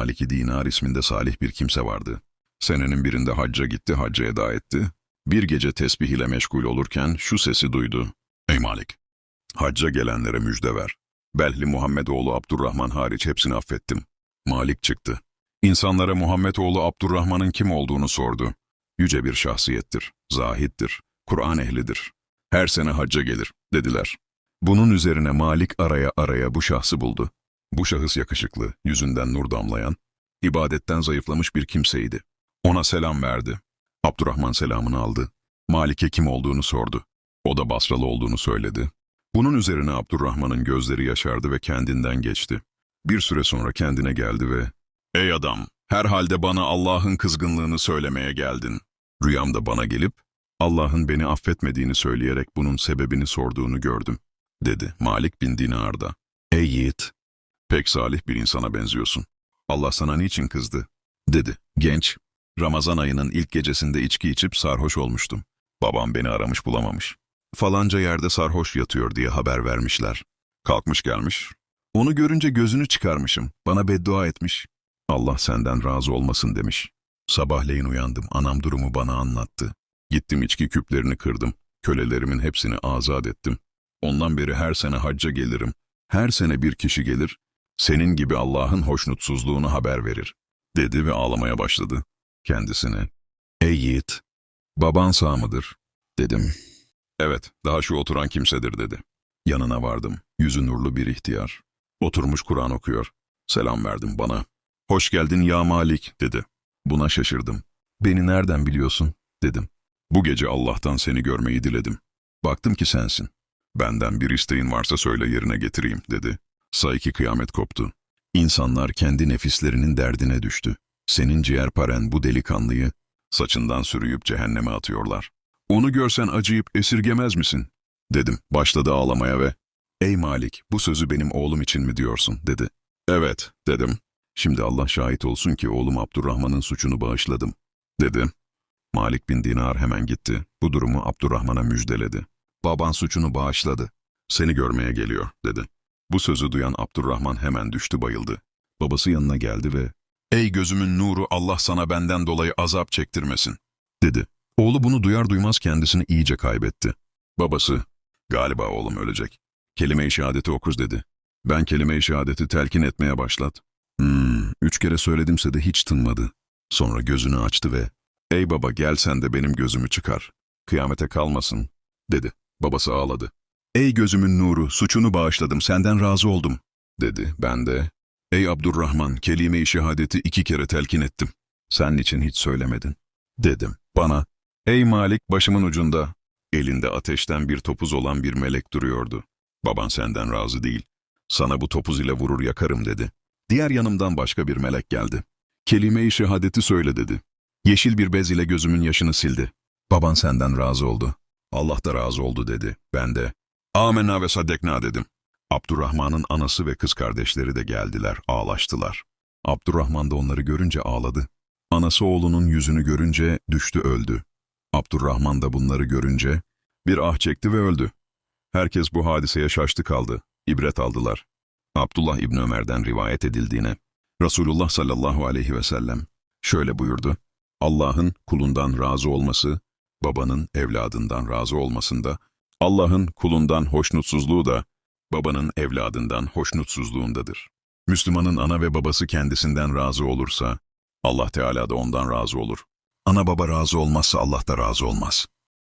Maliki Dinar isminde salih bir kimse vardı. Senenin birinde hacca gitti, hacca eda etti. Bir gece tesbih ile meşgul olurken şu sesi duydu. Ey Malik! Hacca gelenlere müjde ver. Belhli Muhammedoğlu Abdurrahman hariç hepsini affettim. Malik çıktı. İnsanlara Muhammedoğlu Abdurrahman'ın kim olduğunu sordu. Yüce bir şahsiyettir, zahittir, Kur'an ehlidir. Her sene hacca gelir, dediler. Bunun üzerine Malik araya araya bu şahsı buldu. Bu şahıs yakışıklı, yüzünden nur damlayan, ibadetten zayıflamış bir kimseydi. Ona selam verdi. Abdurrahman selamını aldı. Malik'e kim olduğunu sordu. O da Basralı olduğunu söyledi. Bunun üzerine Abdurrahman'ın gözleri yaşardı ve kendinden geçti. Bir süre sonra kendine geldi ve ''Ey adam, herhalde bana Allah'ın kızgınlığını söylemeye geldin. Rüyamda bana gelip Allah'ın beni affetmediğini söyleyerek bunun sebebini sorduğunu gördüm.'' dedi Malik bin Dinar'da. ''Ey yiğit, pek salih bir insana benziyorsun. Allah sana niçin kızdı?'' dedi. Genç, Ramazan ayının ilk gecesinde içki içip sarhoş olmuştum. Babam beni aramış bulamamış. Falanca yerde sarhoş yatıyor diye haber vermişler. Kalkmış gelmiş. Onu görünce gözünü çıkarmışım. Bana beddua etmiş. Allah senden razı olmasın demiş. Sabahleyin uyandım. Anam durumu bana anlattı. Gittim içki küplerini kırdım. Kölelerimin hepsini azat ettim. Ondan beri her sene hacca gelirim. Her sene bir kişi gelir. Senin gibi Allah'ın hoşnutsuzluğunu haber verir. Dedi ve ağlamaya başladı. Kendisine. Ey yiğit, baban sağ mıdır? Dedim. Evet, daha şu oturan kimsedir dedi. Yanına vardım. Yüzü nurlu bir ihtiyar. Oturmuş Kur'an okuyor. Selam verdim bana. Hoş geldin ya Malik dedi. Buna şaşırdım. Beni nereden biliyorsun? dedim. Bu gece Allah'tan seni görmeyi diledim. Baktım ki sensin. Benden bir isteğin varsa söyle yerine getireyim dedi. Sayki kıyamet koptu. İnsanlar kendi nefislerinin derdine düştü. Senin ciğerparen bu delikanlıyı saçından sürüyüp cehenneme atıyorlar. Onu görsen acıyıp esirgemez misin? Dedim. Başladı ağlamaya ve ''Ey Malik, bu sözü benim oğlum için mi diyorsun?'' dedi. ''Evet'' dedim. ''Şimdi Allah şahit olsun ki oğlum Abdurrahman'ın suçunu bağışladım.'' dedi. Malik bin Dinar hemen gitti. Bu durumu Abdurrahman'a müjdeledi. ''Baban suçunu bağışladı. Seni görmeye geliyor.'' dedi. Bu sözü duyan Abdurrahman hemen düştü bayıldı. Babası yanına geldi ve ''Ey gözümün nuru Allah sana benden dolayı azap çektirmesin.'' dedi. Oğlu bunu duyar duymaz kendisini iyice kaybetti. Babası, galiba oğlum ölecek. Kelime-i şehadeti okuz dedi. Ben kelime-i şehadeti telkin etmeye başlat. Hmm, üç kere söyledimse de hiç tınmadı. Sonra gözünü açtı ve, ''Ey baba gel sen de benim gözümü çıkar. Kıyamete kalmasın.'' dedi. Babası ağladı. ''Ey gözümün nuru, suçunu bağışladım, senden razı oldum.'' dedi. Ben de, ''Ey Abdurrahman, kelime-i şehadeti iki kere telkin ettim. Sen için hiç söylemedin.'' dedim. Bana, ''Ey Malik, başımın ucunda.'' Elinde ateşten bir topuz olan bir melek duruyordu. ''Baban senden razı değil. Sana bu topuz ile vurur yakarım.'' dedi. Diğer yanımdan başka bir melek geldi. ''Kelime-i şehadeti söyle.'' dedi. Yeşil bir bez ile gözümün yaşını sildi. ''Baban senden razı oldu. Allah da razı oldu.'' dedi. Ben de, ''Amenna ve saddekna.'' dedim. Abdurrahman'ın anası ve kız kardeşleri de geldiler, ağlaştılar. Abdurrahman da onları görünce ağladı. Anası oğlunun yüzünü görünce düştü öldü. Abdurrahman da bunları görünce bir ah çekti ve öldü. Herkes bu hadiseye şaştı kaldı, ibret aldılar. Abdullah İbni Ömer'den rivayet edildiğine, Resulullah sallallahu aleyhi ve sellem şöyle buyurdu. Allah'ın kulundan razı olması, babanın evladından razı olmasında, Allah'ın kulundan hoşnutsuzluğu da babanın evladından hoşnutsuzluğundadır. Müslümanın ana ve babası kendisinden razı olursa, Allah Teala da ondan razı olur. Ana baba razı olmazsa Allah da razı olmaz.